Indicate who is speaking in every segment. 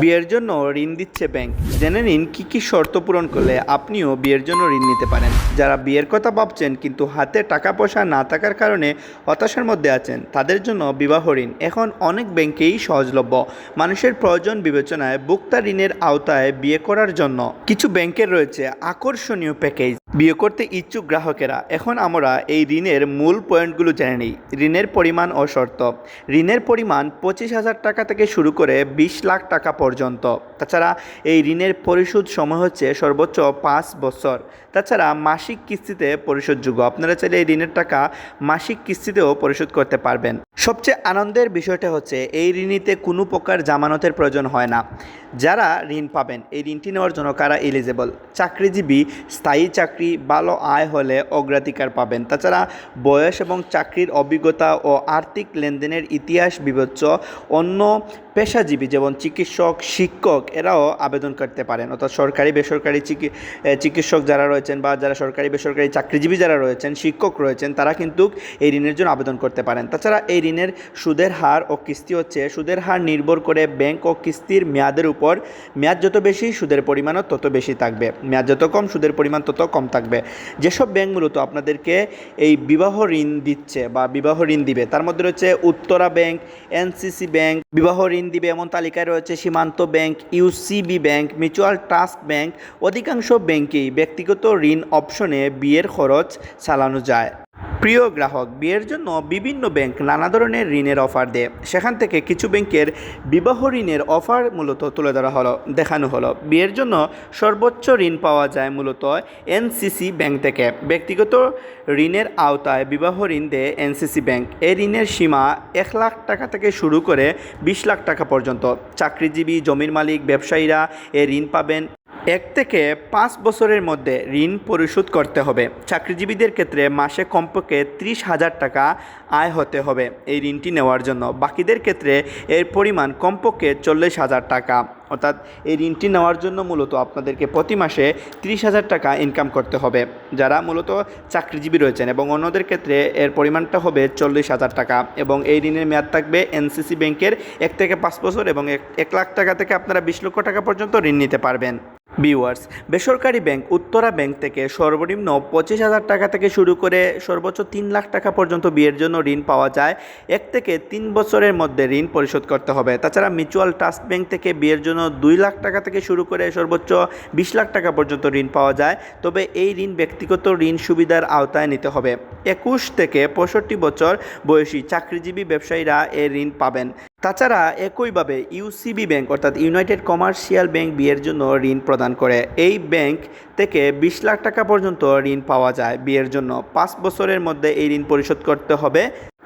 Speaker 1: বিয়ের জন্য ঋণ দিচ্ছে ব্যাংক জেনে নিন কী কী শর্ত পূরণ করলে আপনিও বিয়ের জন্য ঋণ নিতে পারেন। যারা বিয়ের কথা ভাবছেন কিন্তু হাতে টাকা পয়সা না থাকার কারণে হতাশার মধ্যে আছেন, তাদের জন্য বিবাহ ঋণ। এখন অনেক ব্যাংকেই সহজলভ্য। মানুষের প্রয়োজন বিবেচনায় বুক্তা ঋণের আওতায় বিয়ে করার জন্য। কিছু ব্যাংকের রয়েছে আকর্ষণীয় প্যাকেজ বিয়ে করতে ইচ্ছুক গ্রাহকেরা। এখন আমরা এই ঋণের মূল পয়েন্টগুলো জেনে নিই। ঋণের পরিমাণ ও শর্ত। ঋণের পরিমাণ পঁচিশ হাজার টাকা থেকে শুরু করে বিশ লাখ টাকা পর্যন্ত। তাছাড়া এই ঋণের পরিশোধ সময় হচ্ছে সর্বোচ্চ পাঁচ বছর। তাছাড়া মাসিক কিস্তিতে পরিশোধযোগ্য। আপনারা চাইলে এই ঋণের টাকা মাসিক কিস্তিতেও পরিশোধ করতে পারবেন। সবচেয়ে আনন্দের বিষয়টা হচ্ছে এই ঋণীতে কোনো প্রকার জামানতের প্রয়োজন হয় না। যারা ঋণ পাবেন, এই ঋণটি নেওয়ার জন্য কারা এলিজেবল চাকরিজীবী, স্থায়ী চাকরি, ভালো আয় হলে অগ্রাধিকার পাবেন। তাছাড়া বয়স এবং চাকরির অভিজ্ঞতা ও আর্থিক লেনদেনের ইতিহাস বিবেচ্য অন্য পেশাজীবী যেমন চিকিৎসক, শিক্ষক, এরাও আবেদন করতে পারেন। অর্থাৎ সরকারি, বেসরকারি চিকি- চিকিৎসক যারা রয়েছেন বা যারা সরকারি, বেসরকারি চাকরিজীবী যারা রয়েছেন, শিক্ষক রয়েছেন, তারা কিন্তু এই ঋণের জন্য আবেদন করতে পারেন। তাছাড়া এই ঋণের সুদের হার ও কিস্তি হচ্ছে, সুদের হার নির্ভর করে ব্যাংক ও কিস্তির মেয়াদের উপর মেয়াদ যত বেশি, সুদের পরিমাণও তত বেশি থাকবে। মেয়াদ যত কম, সুদের পরিমাণ তত কম থাকবে। যেসব ব্যাংক মূলত আপনাদেরকে এই বিবাহ ঋণ দিচ্ছে বা বিবাহ ঋণ দিবে, তার মধ্যে রয়েছে উত্তরা ব্যাংক এনসিসি ব্যাংক বিবাহ ঋণ দিবে এমন তালিকায় রয়েছে Simanta Bank UCB Bank Mutual Trust Bank অধিকাংশ ব্যাংকেই ব্যক্তিগত ঋণ অপশনে বিয়ের খরচ চালানো যায়। প্রিয় গ্রাহক, বিয়ের জন্য বিভিন্ন ব্যাংক নানা ধরনের ঋণের অফার দেয়। সেখান থেকে কিছু ব্যাংকের বিবাহ ঋণের অফার মূলত তুলে ধরা হলো, দেখানো হলো। বিয়ের জন্য সর্বোচ্চ ঋণ পাওয়া যায় মূলত এনসিসি ব্যাংক থেকে। ব্যক্তিগত ঋণের আওতায় বিবাহ ঋণ দেয় এনসিসি ব্যাংক। এই ঋণের সীমা এক লাখ টাকা থেকে শুরু করে বিশ লাখ টাকা পর্যন্ত। চাকরিজীবী, জমির মালিক, ব্যবসায়ীরা এ ঋণ পাবেন। এক থেকে পাঁচ বছরের মধ্যে ঋণ পরিশোধ করতে হবে। চাকরিজীবীদের ক্ষেত্রে মাসে কমপক্ষে ত্রিশ হাজার টাকা আয় হতে হবে। এই ঋণটি নেওয়ার জন্য বাকিদের ক্ষেত্রে এর পরিমাণ কমপক্ষে চল্লিশ হাজার টাকা। অর্থাৎ এই ঋণটি নেওয়ার জন্য মূলত আপনাদেরকে প্রতি মাসে ত্রিশ হাজার টাকা ইনকাম করতে হবে। যারা মূলত চাকরিজীবী রয়েছেন এবং অন্যদের ক্ষেত্রে এর পরিমাণটা হবে চল্লিশ হাজার টাকা এবং এই ঋণের মেয়াদ থাকবে এনসিসি ব্যাংকের এক থেকে পাঁচ বছর এবং এক লাখ টাকা থেকে আপনারা বিশ লক্ষ টাকা পর্যন্ত ঋণ নিতে পারবেন। বিওয়ার্স বেসরকারি ব্যাংক উত্তরা ব্যাংক থেকে সর্বনিম্ন পঁচিশ হাজার টাকা থেকে শুরু করে সর্বোচ্চ তিন লাখ টাকা পর্যন্ত বিয়ের জন্য ঋণ পাওয়া যায়। এক থেকে তিন বছরের মধ্যে ঋণ পরিশোধ করতে হবে। তাছাড়া মিউচুয়াল ট্রাস্ট ব্যাংক থেকে বিয়ের জন্য দুই লাখ টাকা থেকে শুরু করে সর্বোচ্চ বিশ লাখ টাকা পর্যন্ত ঋণ পাওয়া যায়। তবে এই ঋণ ব্যক্তিগত ঋণ সুবিধার আওতায় নিতে হবে। একুশ থেকে পঁয়ষট্টি বছর বয়সী চাকরিজীবী ব্যবসায়ীরা এই ঋণ পাবেন। তাছাড়া একইভাবে ইউসিবি ব্যাংক অর্থাৎ ইউনাইটেড কমার্শিয়াল ব্যাংক বিয়ের জন্য ঋণ প্রদান করে। এই ব্যাংক থেকে বিশ লাখ টাকা পর্যন্ত ঋণ পাওয়া যায়। বিয়ের জন্য পাঁচ বছরের মধ্যে এই ঋণ পরিশোধ করতে হবে।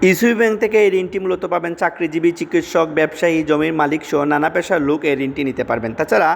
Speaker 1: ইউসিবি ব্যাংক থেকে এই ঋণটি মূলত পাবেন চাকরিজীবী, চিকিৎসক, ব্যবসায়ী, জমির মালিক সহ নানা পেশার লোক এই ঋণটি নিতে পারবেন। তাছাড়া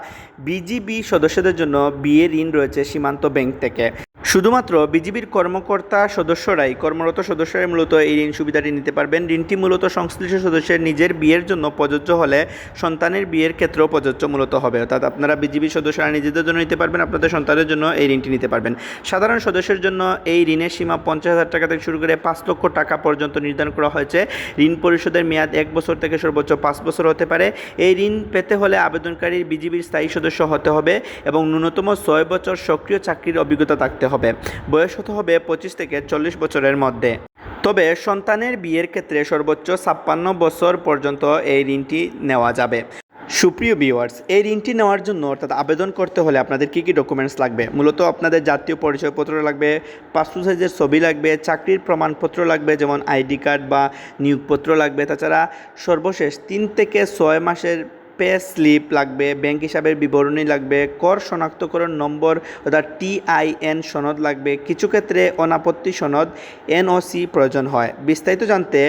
Speaker 1: বিজিবি সদস্যদের জন্য বিয়ে ঋণ রয়েছে সীমান্ত ব্যাংক থেকে। শুধুমাত্র বিজিবির কর্মকর্তা সদস্যরাই, কর্মরত সদস্যরাই মূলত এই ঋণ সুবিধাটি নিতে পারবেন। ঋণটি মূলত সংশ্লিষ্ট সদস্যের নিজের বিয়ের জন্য প্রযোজ্য হলে সন্তানের বিয়ের ক্ষেত্রেও প্রযোজ্য মূলত হবে। অর্থাৎ আপনারা বিজিবি সদস্যরা নিজেদের জন্য নিতে পারবেন, আপনাদের সন্তানের জন্য এই ঋণটি নিতে পারবেন। সাধারণ সদস্যের জন্য এই ঋণের সীমা পঞ্চাশ হাজার টাকা থেকে শুরু করে পাঁচ লক্ষ টাকা পর্যন্ত নির্ধারণ করা হয়েছে। ঋণ পরিশোধের মেয়াদ এক বছর থেকে সর্বোচ্চ পাঁচ বছর হতে পারে। এই ঋণ পেতে হলে আবেদনকারীর বিজিবির স্থায়ী সদস্য হতে হবে এবং ন্যূনতম ছয় বছর সক্রিয় চাকরির অভিজ্ঞতা থাকতে হবে। বয়স হতে হবে পঁচিশ থেকে চল্লিশ বছরের মধ্যে। তবে সন্তানের বিয়ের ক্ষেত্রে সর্বোচ্চ ছাপ্পান্ন বছর পর্যন্ত এই ঋণটি নেওয়া যাবে। সুপ্রিয় ভিউয়ার্স এই ঋণটি নেওয়ার জন্য অর্থাৎ আবেদন করতে হলে আপনাদের কী কী ডকুমেন্টস লাগবে? মূলত আপনাদের জাতীয় পরিচয়পত্র লাগবে, পাসপোর্ট সাইজের ছবি লাগবে, চাকরির প্রমাণপত্র লাগবে, যেমন আইডি কার্ড বা নিয়োগপত্র লাগবে। তাছাড়া সর্বশেষ তিন থেকে ছয় মাসের পে স্লিপ লাগবে, ব্যাংক হিসাবের বিবরণী লাগবে, কর শনাক্তকরণ নম্বর অর্থাৎ টিআইএন সনদ লাগবে, কিছু ক্ষেত্রে অনাপত্তি সনদ এনওসি প্রয়োজন হয়। বিস্তারিত জানতে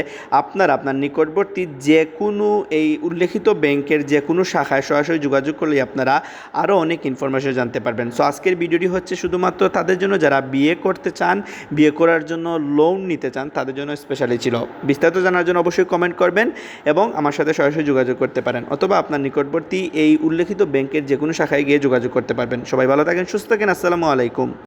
Speaker 1: আপনার আপনার নিকটবর্তী যে কোনো এই উল্লেখিত ব্যাংকের যে কোনো শাখায় সরাসরি যোগাযোগ করলে আপনারা আরও অনেক ইনফরমেশন জানতে পারবেন। সো আজকের ভিডিওটি হচ্ছে শুধুমাত্র তাদের জন্য, যারা বিয়ে করতে চান, বিয়ে করার জন্য লোন নিতে চান, তাদের জন্য স্পেশালি ছিল। বিস্তারিত জানার জন্য অবশ্যই কমেন্ট করবেন এবং আমার সাথে সরাসরি যোগাযোগ করতে পারেন। অথবা আপনার নিকটবর্তী এই উল্লেখিত ব্যাংকের যে কোনো শাখায় গিয়ে যোগাযোগ করতে পারবেন। সবাই ভালো থাকেন, সুস্থ থাকেন, আসসালামু আলাইকুম।